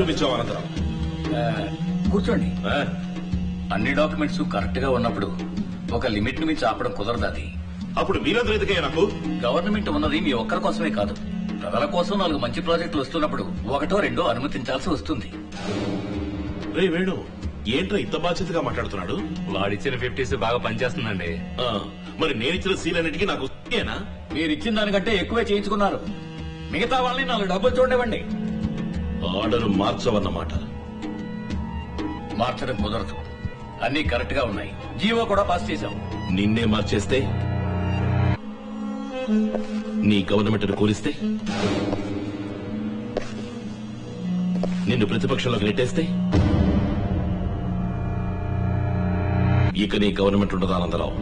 చూపించావు అనంతరం. కూర్చోండి? అన్ని డాక్యుమెంట్స్ కరెక్ట్గా ఉన్నప్పుడు ఒక లిమిట్ను మించి ఆపడం కుదరదు అది. అప్పుడు మీరందరూ ఎందుకయ్యా నాకు? గవర్నమెంట్ ఉన్నది మీ ఒక్కరి కోసమే కాదు. ప్రజల కోసం నాలుగు మంచి ప్రాజెక్టులు వస్తున్నప్పుడు ఒకటో రెండో అనుమతించాల్సి వస్తుంది. రే వేణు ఏంట్రా ఇంత బాధ్యతగా మాట్లాడుతున్నాడు? వాడిచ్చిన ఫిఫ్టీస్ బాగా పనిచేస్తుందండి. ఆ, మరి నేనిచ్చిన సీల్ అన్నిటికీ నాకు ఏనా మీరు ఇచ్చిన దానికంటే ఎక్కువే చేయించుకున్నారు. మిగతా వాళ్ళని నాలుగు డబ్బులు చూడవండి ఆర్డర్ మార్చవన్నమాట. మార్చడం కుదరదు. అన్ని కరెక్ట్గా ఉన్నాయి. జీవో కూడా పాస్ చేశాం నిన్నే మార్చేస్తే నీ గవర్నమెంట్ కూలిస్తే నిన్ను ప్రతిపక్షంలోకి నెట్టేస్తే ఇక నీ గవర్నమెంట్ ఉండదు ఆనందరావు.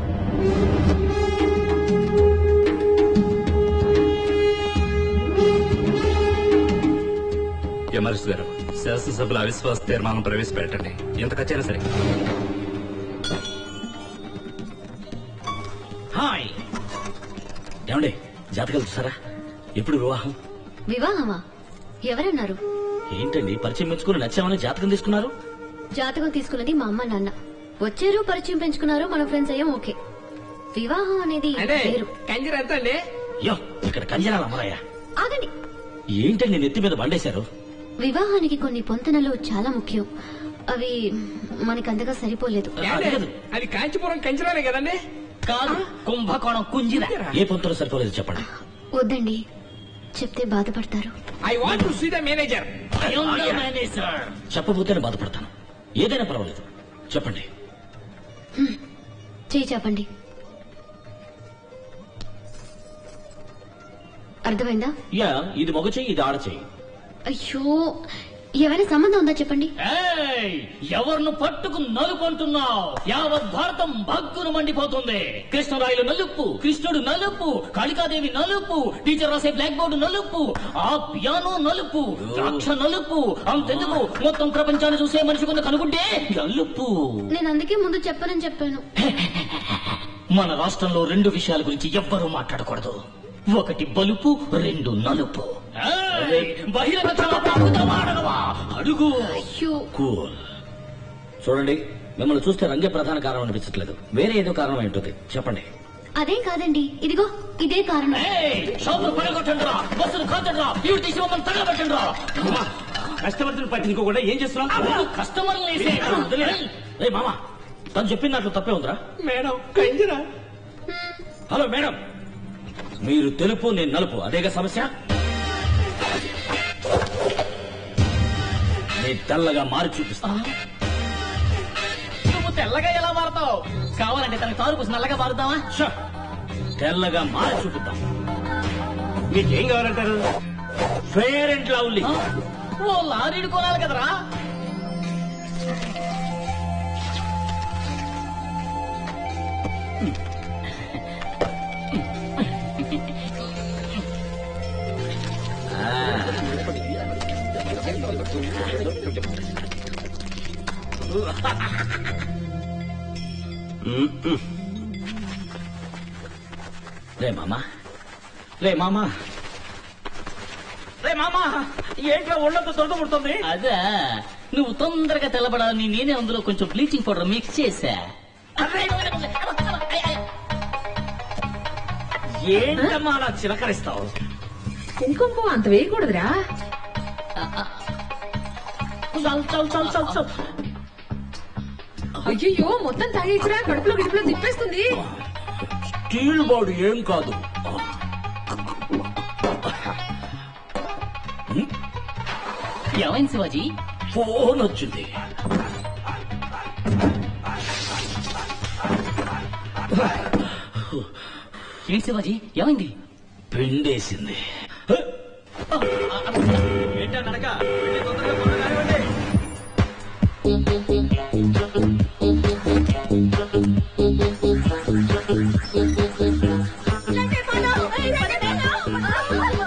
ఎమర్స్ గారు శాసనసభ్యుల అవిశ్వాస తీర్మానం ప్రవేశపెట్టండి. ఎంత ఖర్చైనా సరే. హాయ్! ఏమండి జాతకాలు చూసారా? ఎప్పుడు వివాహం? వివాహమా? ఎవరన్నారు? ఏంటండి పరిచయం పెంచుకుని నచ్చామని జాతకం తీసుకున్నారు? జాతకం తీసుకున్నది మా అమ్మ నాన్న. వచ్చారు పరిచయం పెంచుకున్నారు మన ఫ్రెండ్స్ అయ్యాం ఓకే. వివాహం అనేది వేరు. కంజర ఎంత అండి యో ఇక్కడ కంజరాల అమ్మరాయ ఆగండి. ఏంటండి నెత్తి మీద బండేశారు? వివాహానికి కొన్ని పొంతనలు చాలా ముఖ్యం. అవి మనకి అంతగా సరిపోలేదు. అది కాంచీపురం కంచరానే కదండి? కాదు కుంభకోణం కుంజిన. ఏ పొంతులు సరిపోలేదు చెప్పండి. వద్దండి. చెప్తే బాధపడతారు. I want to see the manager. చెప్పబోతేనే బాధపడతాను. ఏదైనా పర్వాలేదు. చెప్పండి. చేయి చెప్పండి అర్థమైందా? యా ఇది మగ చెయ్యి ఇది ఆడ చెయ్యి అయ్యో ఏమైనా సంబంధం ఉందా చెప్పండి. ఎవరిను పట్టుకు నలుపంటున్నావు యావత్ భారతం భగ్గును మండిపోతుంది. కృష్ణరాయలు నలుపు కృష్ణుడు నలుపు కాళికాదేవి నలుపు టీచర్ రాసే బ్లాక్ బోర్డు నలుపు ఆ పియానో నలుపు ద్రాక్ష నలుపు అంతెందుకు? మొత్తం ప్రపంచాన్ని చూసే మనిషి కొంత కనుకుంటే నలుపు. నేను అందుకే ముందు చెప్పనని చెప్పాను. మన రాష్ట్రంలో రెండు విషయాల గురించి ఎవ్వరూ మాట్లాడకూడదు. ఒకటి బలుపు రెండు నలుపు. బహిరంగ? అడుగు. అయ్యో. కూల్. చూడండి మిమ్మల్ని చూస్తే రంగే ప్రధాన కారణం అనిపించట్లేదు. వేరే ఏదో కారణం ఏంటది? చెప్పండి. అదేం కాదండి. ఇదిగో ఇదే కారణం. కస్టమర్స్ పట్టించుకోకుండా ఏం చేస్తున్నాం కస్టమర్లు ఏ మామ తను చెప్పిన దాంట్లో తప్పే ఉందిరా. Madam hello madam. మీరు తెలుపు నేను నలుపు. అదేగా సమస్య? తెల్లగా మారి చూపిస్తా. నువ్వు తెల్లగా ఎలా మారుతావు? కావాలంటే తనకి తారు పూసి నల్లగా మారుతావా తెల్లగా మారి చూపిద్దాం మీకేం కావాలంటారు? ఫేర్ అండ్ లవ్లీ ఓ లారీడు కొనాలి కదరా. రే మామా. రే మామా. రే మామా ఏంట్రా ఒళ్ళంతా దొరద పుడుతుంది? అదే నువ్వు తొందరగా తెల్లబడాలని నేనే అందులో కొంచెం బ్లీచింగ్ పౌడర్ మిక్స్ చేశా. ఏంటమ్మా అలా చిలకరిస్తావు? కుంకుమ అంత వేయకూడదురా. అయ్యో మొత్తం తాగేసిరా కడుపులో గిడుపులో తిప్పేస్తుంది. స్టీల్ బాడీ ఏం కాదు. ఏమైంది శివాజీ? ఫోన్ వచ్చింది. ఏంటి శివాజీ? ఏమైంది? పిండేసింది.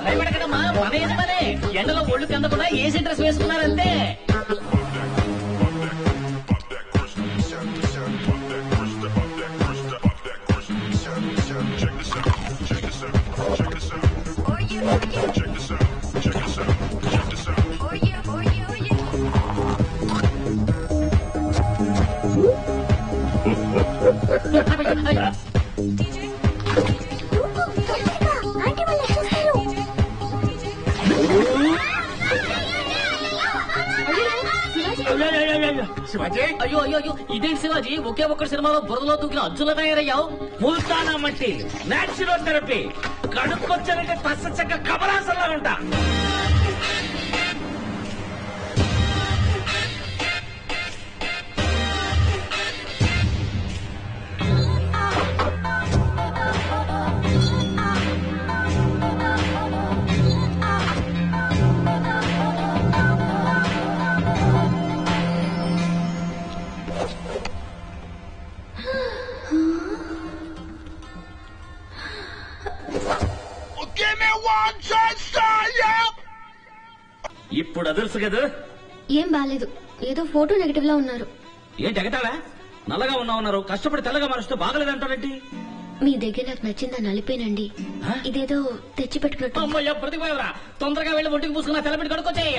భయపడకడమ్మా మన ఏది పనే ఎండలో ఒళ్ళు కందకుండా ఏసీ డ్రెస్ వేసుకున్నారంతే Yeah. శివాజీ? అయ్యో అయ్యో అయ్యో ఇదేంటి శివాజీ? ఒకే ఒక్కటి సినిమాలో బురదలో దూకిన అర్జున తయారయ్యావు ముల్తానా మట్టి. Natural therapy. కడుక్కొచ్చారంటే పచ్చ చెక్క కమలాసంలా ఉంటా. ఇప్పుడు అదర్సు కదా? ఏం బాలేదు. ఏదో ఫోటో నెగటివ్ లా ఉన్నారు. ఏంటి ఎగటాలా నల్లగా ఉన్నా ఉన్నారు. కష్టపడి తెల్లగా మరుస్తూ బాగలేదంటారేంటి మీ దగ్గర నాకు నచ్చిందా నలిపేనండి ఇదేదో తెచ్చి పెట్టుకున్నట్టు అమ్మయ్య తొందరగా వెళ్ళి ఒంటికి పూసుకున్న తెల్లబిడ్డ కడుకొచ్చాయి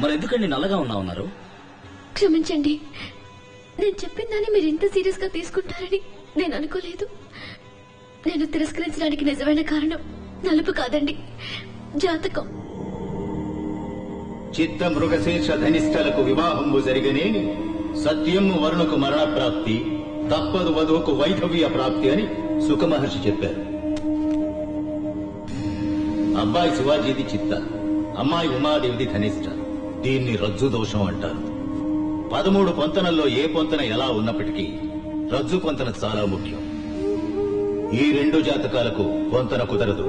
మరి ఎందుకండి నల్లగా ఉన్నా ఉన్నారు? క్షమించండి. నేను చెప్పిన దాన్ని మీరు ఇంత సీరియస్గా తీసుకుంటారని నేను అనుకోలేదు. నేను తిరస్కరించడానికి నిజమైన కారణం నలుపు కాదండి. జాతకం. చిత్త మృగశీర్ష ధనిష్టలకు వివాహంబు జరిగనే సత్యము వరుణకు మరణ ప్రాప్తి తప్పదు వధువుకు వైధవ్య ప్రాప్తి అని సుఖమహర్షి చెప్పారు. అబ్బాయి శివాజీది చిత్త అమ్మాయి ఉమాదేవిది ధనిష్ట. దీన్ని రజ్జు దోషం అంటారు. పదమూడు పొంతనల్లో ఏ పొంతన ఎలా ఉన్నప్పటికీ రజ్జు పొంతన చాలా ముఖ్యం. ఈ రెండు జాతకాలకు పొంతన కుదరదు.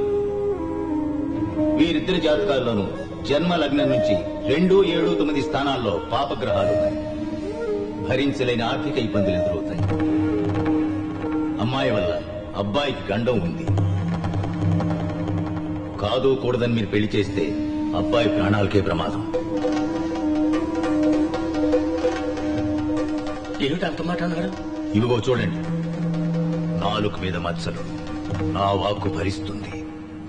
వీరిద్దరి జాతకాల్లోనూ జన్మ లగ్నం నుంచి రెండు ఏడు తొమ్మిది స్థానాల్లో పాపగ్రహాలున్నాయి. భరించలేని ఆర్థిక ఇబ్బందులు ఎదురవుతాయి. అమ్మాయి వల్ల అబ్బాయికి గండం ఉంది. కాదు కూడదని మీరు పెళ్ళి చేస్తే అబ్బాయి ప్రాణాలకే ప్రమాదం. ఏమిటి అంత మాట అన్నాడు ఇవిగో చూడండి. నాలుగు మీద మచ్చలు నా వాక్కు భరిస్తుంది.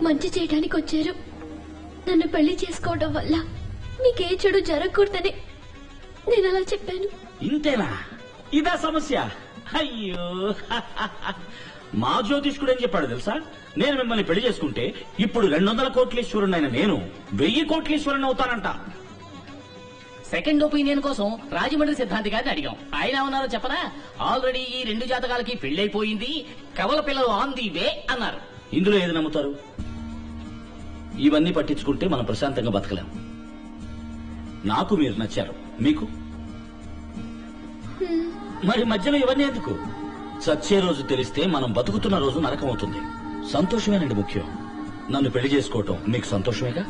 మంచి చేయడానికి వచ్చారు. నన్ను పెళ్ళి చేసుకోవడం వల్ల మీకే చెడు జరగకూడదని నేను అలా చెప్పాను. ఇంతేనా? ఇదా సమస్య. అయ్యో. మా జ్యోతిష్కుడు ఏం చెప్పాడు తెలుసా? నేను మిమ్మల్ని పెళ్ళి చేసుకుంటే ఇప్పుడు రెండు వందల కోట్లీశ్వరుడైన నేను వెయ్యి కోట్లీశ్వరుని అవుతానంట సెకండ్ ఒపీనియన్ కోసం రాజమండ్రి సిద్ధాంతి గారిని అడిగాం. ఆయన ఏమన్నారో చెప్పరా ఆల్రెడీ ఈ రెండు జాతకాలకి పెళ్ళైపోయింది కవల పిల్లలు ఆన్ ది వే అన్నారు. ఇందులో ఏది నమ్ముతారు? ఇవన్నీ పట్టించుకుంటే మనం ప్రశాంతంగా బతకలేం. నాకు మీరు నచ్చారు. మీకు? మరి మధ్యలో ఇవన్నీ ఎందుకు? చచ్చే రోజు తెలిస్తే మనం బతుకుతున్న రోజు నరకం అవుతుంది. సంతోషమేనండి ముఖ్యం. నన్ను పెళ్ళి చేసుకోవటం మీకు సంతోషమేగా?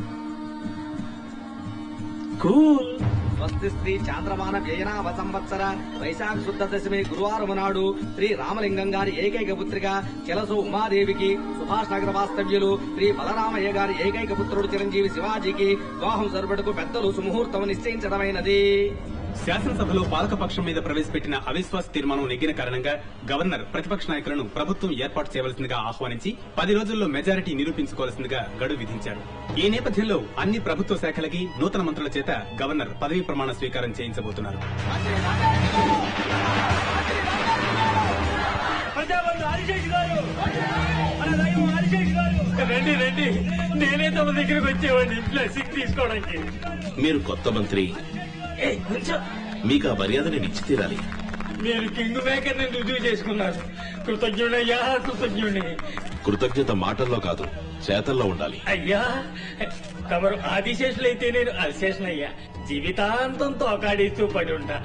కూల్. స్వస్తి శ్రీ చాంద్రమాన వ్యయనామ సంవత్సర వైశాఖ శుద్ధ దశమి గురువారం నాడు శ్రీ రామలింగం గారి ఏకైక పుత్రిక చెలసు ఉమాదేవికి సుభాష్ నగర వాస్తవ్యులు శ్రీ బలరామయ్య గారి ఏకైక పుత్రుడు చిరంజీవి శివాజీకి వివాహం జరుపుటకు పెద్దలు సుముహూర్తం నిశ్చయించడమైనది. శాసనసభలో పాలకపక్షం మీద ప్రవేశపెట్టిన అవిశ్వాస తీర్మానం నెగ్గిన కారణంగా గవర్నర్ ప్రతిపక్ష నాయకులను ప్రభుత్వం ఏర్పాటు చేయవలసిందిగా ఆహ్వానించి పది రోజుల్లో మెజారిటీ నిరూపించుకోవాల్సిందిగా గడువు విధించాడు ఈ నేపథ్యంలో అన్ని ప్రభుత్వ శాఖలకి నూతన మంత్రుల చేత గవర్నర్ పదవీ ప్రమాణ స్వీకారం చేయించబోతున్నారు. రండి రండి. నేనే తమ దగ్గరకు వచ్చేవాడిని. బ్లెస్సింగ్ తీసుకోవడానికి. మీరు కొత్త మంత్రి మీకు ఆ మర్యాద నేను ఇచ్చి తీరాలి. మీరు కింగ్ మేకర్ని రుజువు చేసుకున్నారు. కృతజ్ఞుడయ్యా కృతజ్ఞుడి కృతజ్ఞత మాటల్లో కాదు చేతల్లో ఉండాలి. అయ్యా తమరు ఆదిశేషులైతే నేను అల్శేషనయ్యా జీవితాంతం తోకాడిస్తూ పడి ఉంటా.